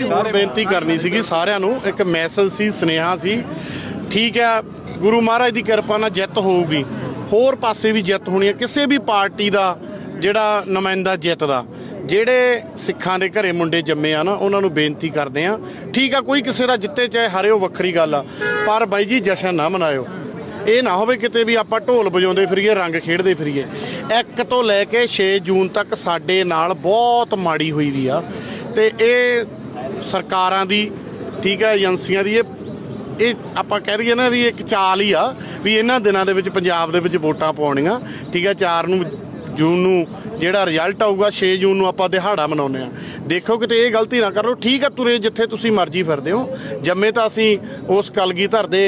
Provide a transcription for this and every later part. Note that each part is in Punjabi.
ਹੋਰ ਬੇਨਤੀ ਕਰਨੀ ਸੀਗੀ ਸਾਰਿਆਂ ਨੂੰ ਇੱਕ ਮੈਸੇਜ ਸੀ ਸਨੇਹਾ ਸੀ ਠੀਕ ਹੈ ਗੁਰੂ ਮਹਾਰਾਜ ਦੀ ਕਿਰਪਾ ਨਾਲ ਜਿੱਤ ਹੋਊਗੀ ਹੋਰ ਪਾਸੇ ਵੀ ਜਿੱਤ ਹੋਣੀ ਹੈ ਕਿਸੇ ਵੀ ਪਾਰਟੀ ਦਾ ਜਿਹੜਾ ਨੁਮਾਇੰਦਾ ਜਿੱਤਦਾ ਜਿਹੜੇ ਸਿੱਖਾਂ ਦੇ ਘਰੇ ਮੁੰਡੇ ਜੰਮੇ ਆ ਨਾ ਉਹਨਾਂ ਨੂੰ ਬੇਨਤੀ ਕਰਦੇ ਆ ਠੀਕ ਆ ਕੋਈ ਕਿਸੇ ਦਾ ਜਿੱਤੇ ਚਾਹੇ ਹਾਰੇ ਉਹ ਵੱਖਰੀ ਗੱਲ ਆ ਪਰ ਬਾਈ ਜੀ ਜਸ਼ਨ ਨਾ ਮਨਾਇਓ। ਇਹ ਨਾ ਹੋਵੇ ਕਿਤੇ ਵੀ ਆਪਾਂ ਢੋਲ ਵਜਾਉਂਦੇ ਫਿਰੀਏ ਰੰਗ ਖੇਡਦੇ ਫਿਰੀਏ। 1 ਤੋਂ ਲੈ ਕੇ 6 ਜੂਨ ਤੱਕ ਸਾਡੇ ਨਾਲ ਬਹੁਤ ਮਾੜੀ ਹੋਈ ਵੀ ਆ ਤੇ ਇਹ ਸਰਕਾਰਾਂ ਦੀ, ਠੀਕ ਹੈ, ਏਜੰਸੀਆਂ ਦੀ, ਇਹ ਇਹ ਆਪਾਂ ਕਹਿ ਦਈਏ ਨਾ ਵੀ ਇੱਕ ਚਾਲ ਹੀ ਆ ਵੀ ਇਹਨਾਂ ਦਿਨਾਂ ਦੇ ਵਿੱਚ ਪੰਜਾਬ ਦੇ ਵਿੱਚ ਵੋਟਾਂ ਪਾਉਣੀਆਂ, ਠੀਕ ਹੈ 4 ਨੂੰ ਜੂਨ ਨੂੰ ਜਿਹੜਾ ਰਿਜ਼ਲਟ ਆਊਗਾ 6 ਜੂਨ ਨੂੰ ਆਪਾਂ ਦਿਹਾੜਾ ਮਨਾਉਂਦੇ ਆ ਦੇਖੋ ਕਿਤੇ ਇਹ ਗਲਤੀ ਨਾ ਕਰ ਲਓ, ਠੀਕ ਆ ਤੁਰੇ ਜਿੱਥੇ ਤੁਸੀਂ ਮਰਜ਼ੀ ਫਿਰਦੇ ਹੋ, ਜੰਮੇ ਤਾਂ ਅਸੀਂ ਉਸ ਕਲਗੀ ਧਰ ਦੇ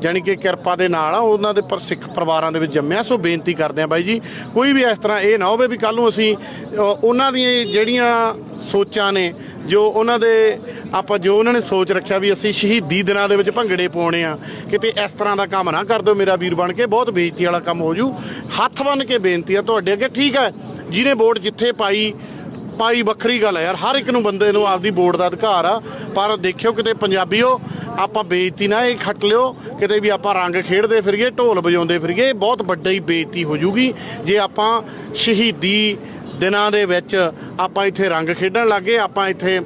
ਜਾਣੀ ਕਿ ਕਿਰਪਾ ਦੇ ਨਾਲ ਆ, ਉਹਨਾਂ ਦੇ ਪਰ ਸਿੱਖ ਪਰਿਵਾਰਾਂ ਦੇ ਵਿੱਚ ਜੰਮਿਆ, ਸੋ ਬੇਨਤੀ ਕਰਦੇ ਆ ਬਾਈ ਜੀ, ਕੋਈ ਵੀ ਇਸ ਤਰ੍ਹਾਂ ਇਹ ਨਾ ਹੋਵੇ ਵੀ ਕੱਲ ਨੂੰ ਅਸੀਂ ਉਹਨਾਂ ਦੀਆਂ ਜਿਹੜੀਆਂ ਸੋਚਾਂ ਨੇ ਜੋ ਉਹਨਾਂ ਦੇ, ਆਪਾਂ ਜੋ ਉਹਨਾਂ ਨੇ ਸੋਚ ਰੱਖਿਆ ਵੀ ਅਸੀਂ ਸ਼ਹੀਦੀ ਦਿਨਾਂ ਦੇ ਵਿੱਚ ਭੰਗੜੇ ਪਾਉਣੇ ਆ, ਕਿਤੇ ਇਸ ਤਰ੍ਹਾਂ ਦਾ ਕੰਮ ਨਾ ਕਰ ਦਿਓ ਮੇਰਾ ਵੀਰ ਬਣ ਕੇ, ਬਹੁਤ ਬੇਇੱਜ਼ਤੀ ਵਾਲਾ ਕੰਮ ਹੋ ਜੂ। ਹੱਥ ਬੰਨ ਕੇ ਬੇਨਤੀ ਆ ਤੁਹਾਡੇ ਅੱਗੇ, ਠੀਕ ਹੈ, ਜਿਹਨੇ ਵੋਟ ਜਿੱਥੇ ਪਾਈ ਪਾਈ ਵੱਖਰੀ ਗੱਲ ਹੈ ਯਾਰ, ਹਰ ਇੱਕ ਨੂੰ ਬੰਦੇ ਨੂੰ ਆਪਦੀ ਵੋਟ ਦਾ ਅਧਿਕਾਰ ਆ, ਪਰ ਦੇਖਿਓ ਕਿਤੇ ਪੰਜਾਬੀਓ, ਆਪਾਂ ਬੇਇੱਜ਼ਤੀ ਨਾ ਇਹ ਖੱਟ ਲਿਓ, ਕਿਤੇ ਵੀ ਆਪਾਂ ਰੰਗ ਖੇਡਦੇ ਫਿਰੀਏ, ਢੋਲ ਵਜਾਉਂਦੇ ਫਿਰੀਏ, ਬਹੁਤ ਵੱਡੀ ਹੀ ਬੇਇੱਜ਼ਤੀ ਹੋ ਜੂਗੀ, ਜੇ ਆਪਾਂ ਸ਼ਹੀਦੀ ਦਿਨਾਂ ਦੇ ਵਿੱਚ ਆਪਾਂ ਇੱਥੇ ਰੰਗ ਖੇਡਣ ਲੱਗੇ, ਆਪਾਂ ਇੱਥੇ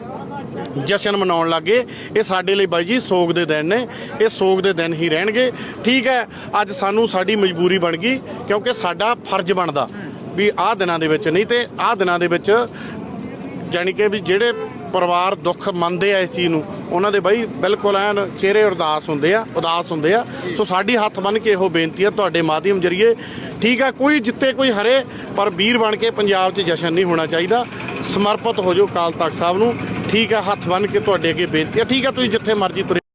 ਜਸ਼ਨ ਮਨਾਉਣ ਲੱਗੇ। ਇਹ ਸਾਡੇ ਲਈ ਬਾਈ ਜੀ ਸੋਗ ਦੇ ਦਿਨ ਨੇ, ਇਹ ਸੋਗ ਦੇ ਦਿਨ ਹੀ ਰਹਿਣਗੇ। ਠੀਕ ਹੈ, ਅੱਜ ਸਾਨੂੰ ਸਾਡੀ ਮਜਬੂਰੀ ਬਣ ਗਈ, ਕਿਉਂਕਿ ਸਾਡਾ ਫਰਜ਼ ਬਣਦਾ ਵੀ ਆਹ ਦਿਨਾਂ ਦੇ ਵਿੱਚ ਨਹੀਂ ਤੇ ਆਹ ਦਿਨਾਂ ਦੇ ਵਿੱਚ ਜਾਣੀ ਕਿ ਵੀ ਜਿਹੜੇ ਪਰਿਵਾਰ ਦੁੱਖ ਮੰਨਦੇ ਆ ਇਸ ਚੀਜ਼ ਨੂੰ, ਉਹਨਾਂ ਦੇ ਬਾਈ ਬਿਲਕੁਲ ਐਨ ਚਿਹਰੇ ਉਦਾਸ ਹੁੰਦੇ ਆ, ਉਦਾਸ ਹੁੰਦੇ ਆ। ਸੋ ਸਾਡੀ ਹੱਥ ਬੰਨ ਕੇ ਇਹੋ ਬੇਨਤੀ ਆ ਤੁਹਾਡੇ ਮਾਧਿਅਮ ਜਰੀਏ, ਠੀਕ ਆ, ਕੋਈ ਜਿੱਤੇ ਕੋਈ ਹਰੇ, ਪਰ ਵੀਰ ਬਣ ਕੇ ਪੰਜਾਬ 'ਚ ਜਸ਼ਨ ਨਹੀਂ ਹੋਣਾ ਚਾਹੀਦਾ। ਸਮਰਪਿਤ ਹੋ ਜਾਓ ਕਾਲ ਤਖਤ ਸਾਹਿਬ ਨੂੰ, ਠੀਕ ਆ, ਹੱਥ ਬੰਨ ਕੇ ਤੁਹਾਡੇ ਅੱਗੇ ਬੇਨਤੀ ਆ। ਠੀਕ ਆ, ਤੁਸੀਂ ਜਿੱਥੇ ਮਰਜ਼ੀ ਤੁਰੇ